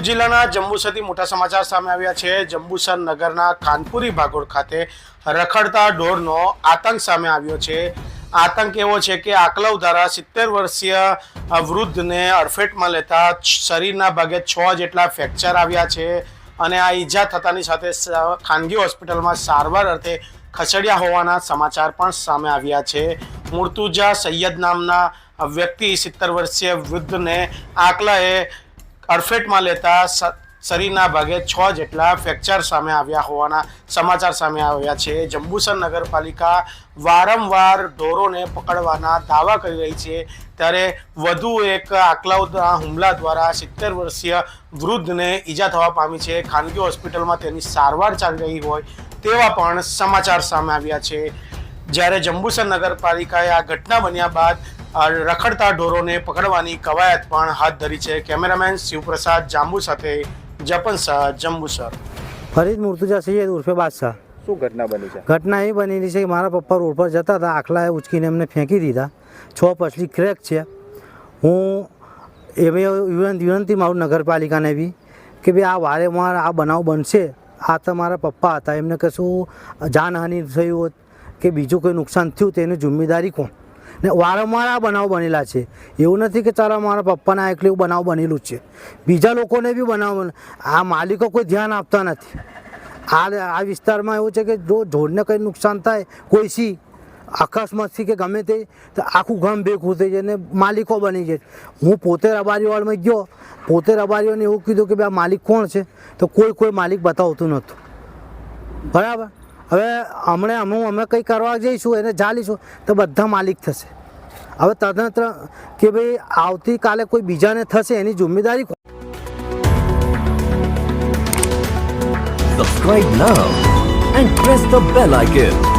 જિલ્લાના જંબુસરથી મોટા સમાચાર સામે આવ્યા છે. જંબુસર નગરના કાનપુરી ભાગોળ ખાતે રખડતા ઢોરનો આતંક સામે આવ્યો છે. આતંક એવો છે કે આકલવ દ્વારા સિત્તેર વર્ષીય વૃદ્ધને અડફેટમાં લેતા શરીરના ભાગે છ જેટલા ફ્રેક્ચર આવ્યા છે અને આ ઈજા થતાની સાથે ખાનગી હોસ્પિટલમાં સારવાર અર્થે ખસેડ્યા હોવાના સમાચાર પણ સામે આવ્યા છે. મુર્તુજા સૈયદ નામના વ્યક્તિ સિત્તેર વર્ષીય વૃદ્ધને આકલાએ અડફેટમાં લેતા શરીરના ભાગે છ જેટલા ફ્રેક્ચર સામે આવ્યા હોવાના સમાચાર સામે આવ્યા છે. જંબુસર નગરપાલિકા વારંવાર ઢોરોને પકડવાના દાવા કરી રહી છે. ત્યારે વધુ એક આકલાઉદના હુમલા દ્વારા સિત્તેર વર્ષીય વૃદ્ધને ઈજા થવા પામી છે. ખાનગી હોસ્પિટલમાં તેની સારવાર ચાલી રહી હોય તેવા પણ સમાચાર સામે આવ્યા છે. જ્યારે જંબુસર નગરપાલિકાએ આ ઘટના બન્યા બાદ રખડતા ઢોરોને પકડવાની કવાયત પણ હાથ ધરી છે કેમેરામેન શિવપ્રસાદ જાંબુ સાથે જપન શાહ જંબુસર ફરીદ મુર્તુજા સૈયદ ઉર્ફે બાદશાહ. શું ઘટના બની છે? ઘટના એ બનેલી છે કે મારા પપ્પા રોડ પર જતા હતા આખલાએ ઉચકીને એમને ફેંકી દીધા. છ પછલી ક્રેક છે. હું એવી વિનંતી મારું નગરપાલિકાને બી કે ભાઈ આ વારે વાર આ બનાવ બનશે. આ તમારા પપ્પા હતા. એમને કશું જાનહાનિ થયું હોત કે બીજું કોઈ નુકસાન થયું તેની જિમ્મેદારી કોણ? ને વારંવાર આ બનાવ બનેલા છે. એવું નથી કે ચાલો મારા પપ્પાના એકલું બનાવ બનેલું છે. બીજા લોકોને બી બનાવ આ માલિકો કોઈ ધ્યાન આપતા નથી. આ આ વિસ્તારમાં એવું છે કે જો ઢોરને કંઈ નુકસાન થાય, કોઈ સી અકસ્માતથી કે ગમે તે, તો આખું ગામ ભેગું થઈ જાય ને માલિકો બની જાય. હું પોતે રબારીવાળમાં ગયો. પોતે રબારીઓને એવું કીધું કે ભાઈ આ માલિક કોણ છે? તો કોઈ કોઈ માલિક બતાવતું નહોતું. બરાબર? હવે હમણે અમુક અમે કંઈ કરવા જઈશું, એને ચાલીશું તો બધા માલિક થશે હવે તદંત્ર કે ભાઈ આવતીકાલે કોઈ બીજાને થશે, એની જિમ્મેદારી subscribe now and press the bell icon.